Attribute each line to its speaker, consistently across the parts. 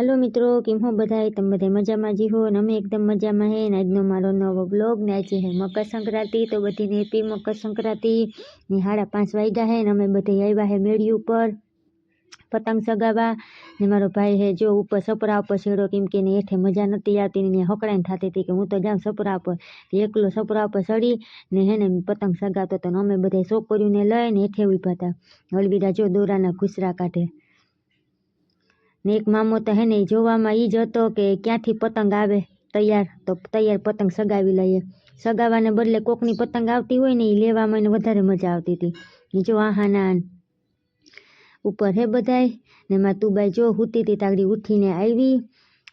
Speaker 1: હાલો મિત્રો, કેમ હો બધાય? તમે બધા મજામાં જી હો અને અમે એકદમ મજામાં હે ને. આજનો મારો નવો બ્લોગ ને આજે હે મકર સંક્રાંતિ તો બધીને હેપી મકર સંક્રાંતિ ને સાડા પાંચ વાગ્યા હે ને અમે બધા આવ્યા હે મેળી ઉપર પતંગ સગાવા ને મારો ભાઈ હે જો ઉપર સપરા ઉપર છેડો કેમ કે એને હેઠે મજા નથી આવતી ને હકડાઈને થતી હતી કે હું તો જાઉં સપરા ઉપર. તો એકલો સપરા ઉપર ચડી ને હેને પતંગ સગાવતો હતો ને અમે બધા છોકરીઓને લઈને હેઠે ઊભા હતા. હળવીરા જો દોરાના ખુસરા કાઢે. ને એક મામો તો હે ને જોવામાં એ જ હતો કે ક્યાંથી પતંગ આવે તૈયાર. તો તૈયાર પતંગ સગાવી લઈએ. સગાવાને બદલે કોકની પતંગ આવતી હોય ને એ લેવામાં એને વધારે મજા આવતી હતી. જો જો આહાના ઉપર હે બધાય, ને માં તુબાઈ જો હુતી હતી તાગડી ઉઠીને આવી,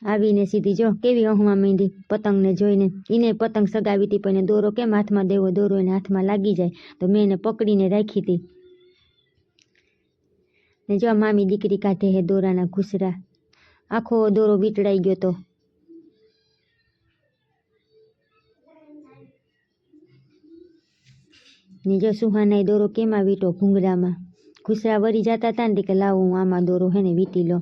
Speaker 1: આવીને સીધી જો કેવી અહવા માંડી પતંગને જોઈને. એને પતંગ સગાવી હતી પણ દોરો કેમ હાથમાં દેવો? દોરો એને હાથમાં લાગી જાય. તો મેં એને પકડીને રાખી હતી ને જો મામી દીકરી કાઢે હે દોરાના ઘૂસરા. આખો દોરો વીંટળાઈ ગયો તો. ને જો સુહાના દોરો કેમાં વીટો ભૂંગરામાં ઘૂસરા વળી જતા હતા ને કે, લાવો હું આમાં દોરો હે ને વીંટી લો.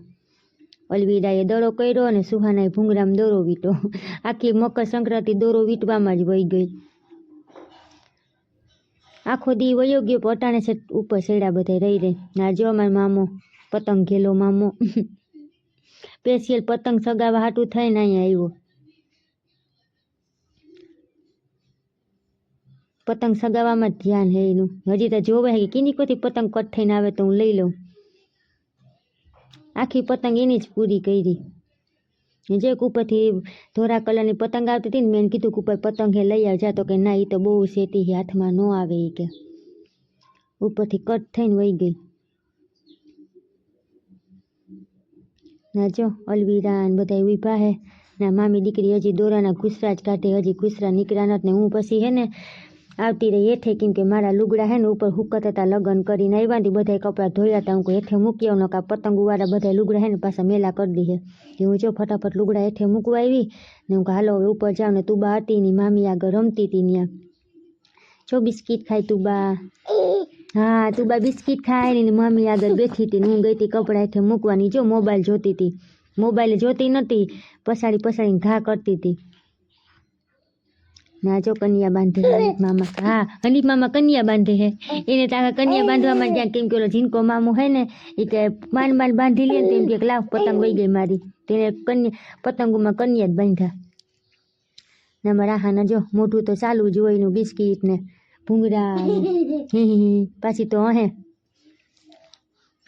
Speaker 1: અલવીડાએ દડો કર્યો અને સુહાનાએ ભૂંગરામાં દોરો વીટો. આખી મકર સંક્રાંતિ દોરો વીટવામાં જ વહી ગઈ. આખો દી વયો ગયો પણ છે ઉપર છેડા બધા રહી રહી. ના જો અમારો મામો, પતંગ ઘેલો મામો. સ્પેશિયલ પતંગ સગાવા હાટું થઈને અહીંયા આવ્યો. પતંગ સગાવામાં ધ્યાન હે એનું. હજી તો જોવે કે કીની કોથી પતંગ કટ થઈને આવે તો હું લઈ લઉં. આખી પતંગ એની જ પૂરી કરી. જે ઉપરથી ધોરા કલરની પતંગ આવતી હતી ને મેં એને કીધું કે ઉપર પતંગ હે, લઈ આવજા. તો કે ના એ તો બહુ સેટી છે હાથમાં ન આવે એ કે. ઉપરથી કટ થઈને વહી ગઈ. ના જો, અલવીરા ને બધા ઊભા હે. ના, મામી દીકરી હજી દોરાના ખુસરા જ કાઢે હજી ખુસરા નીકળ્યા નથી ને હું પછી હે ને આવતી રહી હેઠે કેમ કે મારા લુગડા હે ને ઉપર હુકત હતા લગ્ન કરીને આવ્યા ને બધા કપડાં ધોયા હતા હું કોઈ હેઠે મૂકી આવું પતંગ વાળા બધા લુગડા હે ને પાછા મેલા કરી દીધે હે. હું જો ફટાફટ લુગડા હેઠે મૂકવા આવી ને હું હાલો હવે ઉપર જાઉં ને તું બા હતી ની મામી આગળ રમતી હતી ત્યાં જો બિસ્કિટ ખાય તું બા. હા, તું બા બિસ્કિટ ખાય ને મમ્મી આગળ બેઠી હતી ને હું ગઈ હતી કપડાં હેઠે મૂકવાની. જો મોબાઈલ જોતી હતી. મોબાઈલ જોતી નહોતી પસાડી પસાડીને ઘા કરતી હતી. ના જો કન્યા બાંધે મામા હા હનીફ મામા કન્યા બાંધે હે એને તારા કન્યા બાંધવામાં જ્યાં કેમ કે ઓલો ઝીનકો મામો હે ને એ કે માન માન બાંધી લે ને તેમ કે લાવ પતંગ વહી ગઈ મારી તેને કન્યા પતંગોમાં કન્યા જ બાંધ્યા ને મારા આહાના જો મોઢું તો ચાલુ જ હોય એનું બિસ્કિટ ને ભૂંગળા. પાછી તો હે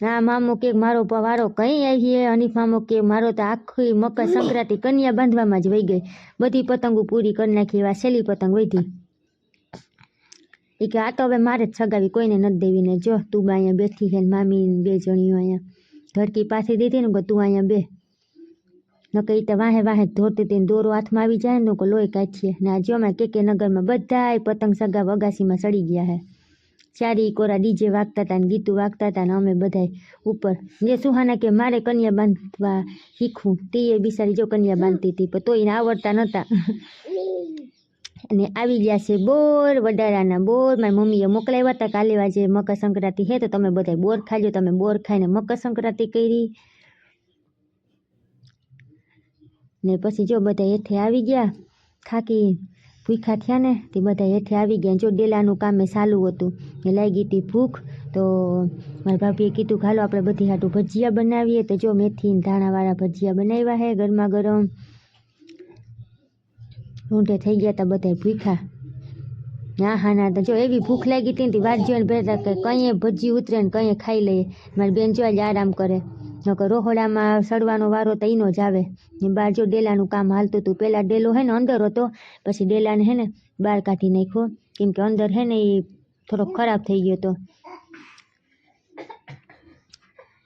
Speaker 1: ના મામો કે મારો પ- વારો કઈ આવી હે? હનીફ મામો કે મારો તો આખી મકર સંક્રાંતિ કન્યા બાંધવામાં જ વહી ગઈ. બધી પતંગો પૂરી કરી નાખી, એવા સેલી પતંગ વધી એ કે આ તો હવે મારે જ સગાવી કોઈને નથી દેવી ને જો, તું બા અહીંયા બેઠી છે ને મામી બે જણીઓ અહીંયા. ધડકી પાછી દીધી ને કે તું અહીંયા બે. નકે એ તો વાહે વાહે ધોતી હતી દોરો હાથમાં આવી જાય ને કે લોહી કાઢીએ. ને આ જો અમે કે કે નગરમાં બધાય પતંગ સગા વગાસીમાં સડી ગયા હે. ચારી કોરા ડીજે વાગતા હતા ને ગીતું વાગતા હતા ને અમે બધાય ઉપર. જે સુહાના કે મારે કન્યા બાંધવા શીખવું, તે એ બિસારી જો કન્યા બાંધતી હતી તોય એને આવડતા નહોતા અને આવી ગયા છે બોર વડારાના બોર. મારી મમ્મીએ મોકલાવ્યા હતા કાલે આજે મકર સંક્રાંતિ હે, તો તમે બધા બોર ખાજો. તમે બોર ખાઈને મકર સંક્રાંતિ કરી. ને પછી જો બધા એથે આવી ગયા, થાકી. ભૂખ્યા થયા ને, તે બધા હેઠે આવી ગયા જો ડેલાનું કામે ચાલુ હતું એ લાગી હતી ભૂખ, તો મારા ભાભીએ કીધું ખાલો આપણે બધી હાટું ભજીયા બનાવીએ. તો જો મેથી ધાણાવાળા ભજીયા બનાવ્યા હે ગરમા ગરમ. ઊંઢે થઈ ગયા હતા બધા ભૂખ્યા. ના, હા, ના, તો જો એવી ભૂખ લાગી હતી ને, તે વાત જોઈને કે કંઈ ભજી ઉતરે ને કંઈ ખાઈ લઈએ. મારી બેન જો જ આરામ કરે. નકર રોહોડામાં સડવાનો વારો તો એનો જ આવે. ને બહાર જો ડેલાનું કામ હાલતું હતું. પહેલાં ડેલો હે ને અંદર હતો, પછી ડેલાને હે ને બહાર કાઢી નાખ્યો. કેમ કે અંદર હે ને એ થોડોક ખરાબ થઈ ગયો હતો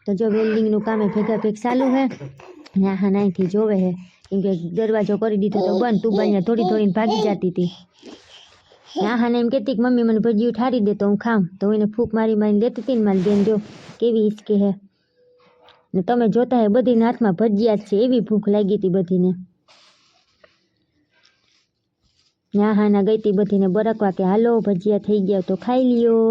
Speaker 1: તો જો વેલ્ડિંગનું કામ ભેગા ભેગ ચાલુ હે, ને હા નાઈથી જોવે હે. કેમ કે દરવાજો કરી દીધો તો બંધ. તું બાઈને થોડી થોડીને ભાગી જતી હતી. ના હા ને એમ કહેતી કે મમ્મી મને ભજીયું ઠારી દે તો હું ખાઉં. તો એને ફૂંક મારી મારીને દેતી હતી ને મારી બેન જો કેવી હિચકી હે. તમે જોતા હે બધીના હાથમાં ભજીયા જ છે, એવી ભૂખ લાગી હતી બધીને. ના હા ના ગઈ હતી બધીને બરકવા કે હાલો, ભજીયા થઈ ગયા તો ખાઈ લ્યો.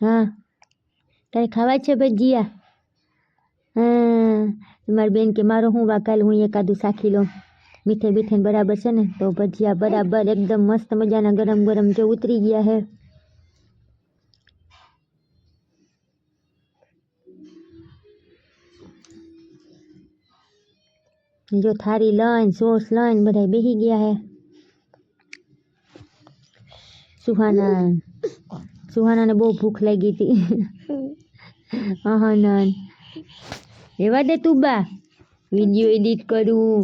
Speaker 1: હા, તારે ખાવા જ છે ભજીયા? હા, મારી બેન કે મારો હું વાકાલ હું એકાદું સાખી લઉં. મીઠે બીઠાઈ બરાબર છે ને? તો ભજીયા બરાબર એકદમ મસ્ત મજાના ગરમ ગરમ જે ઉતરી ગયા હે. જો થારી લઈને, સોસ લઈને બધા બેસી ગયા હે. સુહાના, સુહાનાને બહુ ભૂખ લાગી હતી. હા ના એવા દે તું બા. વીડિયો એડિટ કરું.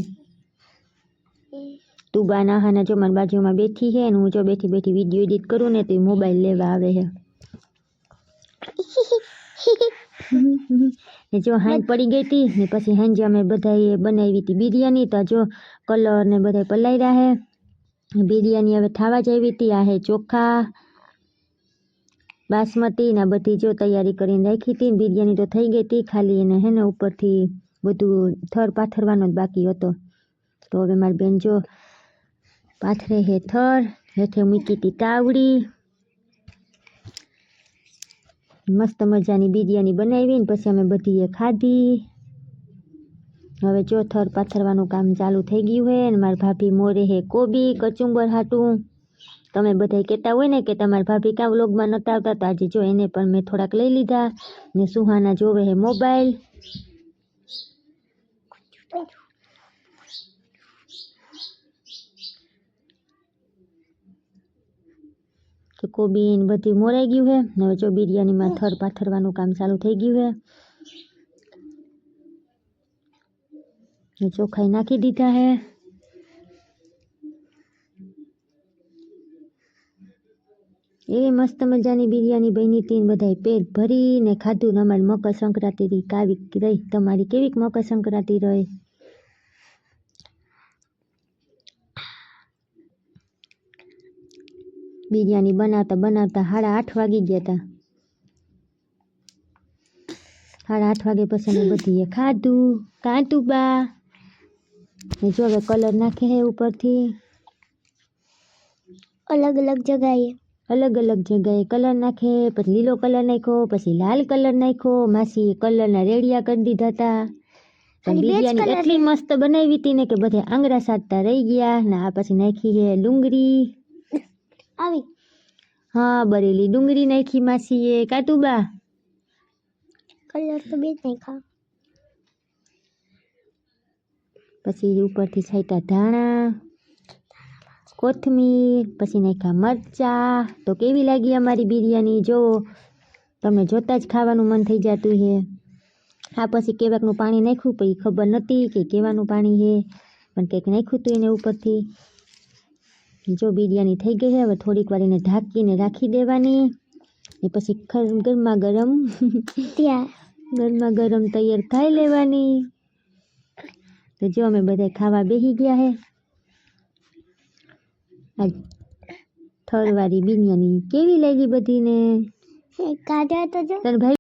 Speaker 1: તું બા ના જો મારી બાજુમાં બેઠી છે અને હું જો બેઠી બેઠી વીડિયો એડિટ કરું ને તો એ મોબાઈલ લેવા આવે છે. જો હાંજ પડી ગઈ હતી ને પછી હાંજે અમે બધાએ બનાવી હતી બિરયાની તો જો કલર ને બધા પલાયરા હે બિરયાની હવે થાવા જ આવી હતી આ હે ચોખા બાસમતી ને બધી જો તૈયારી કરીને રાખી હતી બિરયાની તો થઈ ગઈ હતી ખાલી એને હે ને ઉપરથી બધું થર પાથરવાનો જ બાકી હતો. તો હવે મારી બેન જો પાથરે હે થર હેઠે મૂકી હતી તાવડી. મસ્ત મજાની બિરયાની બનાવી ને પછી અમે બધીએ ખાધી. હવે જો થર પાથરવાનું કામ ચાલુ થઈ ગયું હે ને મારી ભાભી મોરે હે કોબી, કચુંબર હાટું. તમે બધા કહેતા હોય ને કે તમારા ભાભી કાં વ્લોગમાં નતા આવતા, તો આજે જો એને પણ મેં થોડાક લઈ લીધા ને સુહાના જોવે હે મોબાઈલ. કે કોબી ને બધી મોરાઈ ગયું છે હવે જો બિરયાનીમાં થર પાથરવાનું કામ ચાલુ થઈ ગયું છે ચોખાઈ નાખી દીધા હે. એવી મસ્ત મજાની બિરયાની બની હતી બધાએ પેટ ભરીને ખાધું અમારી મકર સંક્રાંતિ કાવી રહી. તમારી કેવીક મકર સંક્રાંતિ રહી? બિરયાની બનાવતા બનાવતા સાડા આઠ વાગી ગયા હતા સાડા આઠ વાગે પછી અમે બધીએ ખાધું કાંતું બા. ને જો હવે કલર નાખે હે ઉપરથી.
Speaker 2: અલગ અલગ જગાએ.
Speaker 1: અલગ અલગ જગ્યાએ કલર નાખે પછી લીલો કલર નાખ્યો પછી લાલ કલર નાખ્યો. માસી કલરના રેડિયા કરી દીધા હતા બિરયાની એટલી મસ્ત બનાવી હતી ને કે બધે આંગળા સાધતા રહી ગયા. ને આ પછી નાખી છે ડુંગળી.
Speaker 2: આવી.
Speaker 1: હા બરેલી ડુંગળી નાખી માસીએ. કાતુબા
Speaker 2: કલર તો બે ખા
Speaker 1: પછી ઉપરથી છાંટા ધાણા કોથમીર પછી નાખ્યા મરચા. તો કેવી લાગી અમારી બિરયાની? જો તમને જોતાં જ ખાવાનું મન થઈ જતું છે આ પછી કેવાકનું પાણી નાખ્યું પછી ખબર નહોતી કે કેવાનું પાણી છે પણ કંઈક નાખ્યું હતું એને ઉપરથી. જો બિરયાની થઈ ગઈ છે હવે થોડીક વાર એને ઢાંકીને રાખી દેવાની. ને પછી ગરમા ગરમ
Speaker 2: ત્યાં.
Speaker 1: ગરમા ગરમ તૈયાર ખાઈ લેવાની. તો જો અમે બધા ખાવા બેસી ગયા હે આ થરવાળી બિરયાની કેવી લાગી બધીને?
Speaker 2: કાઢ્યા તો જો.
Speaker 1: તને ભાઈ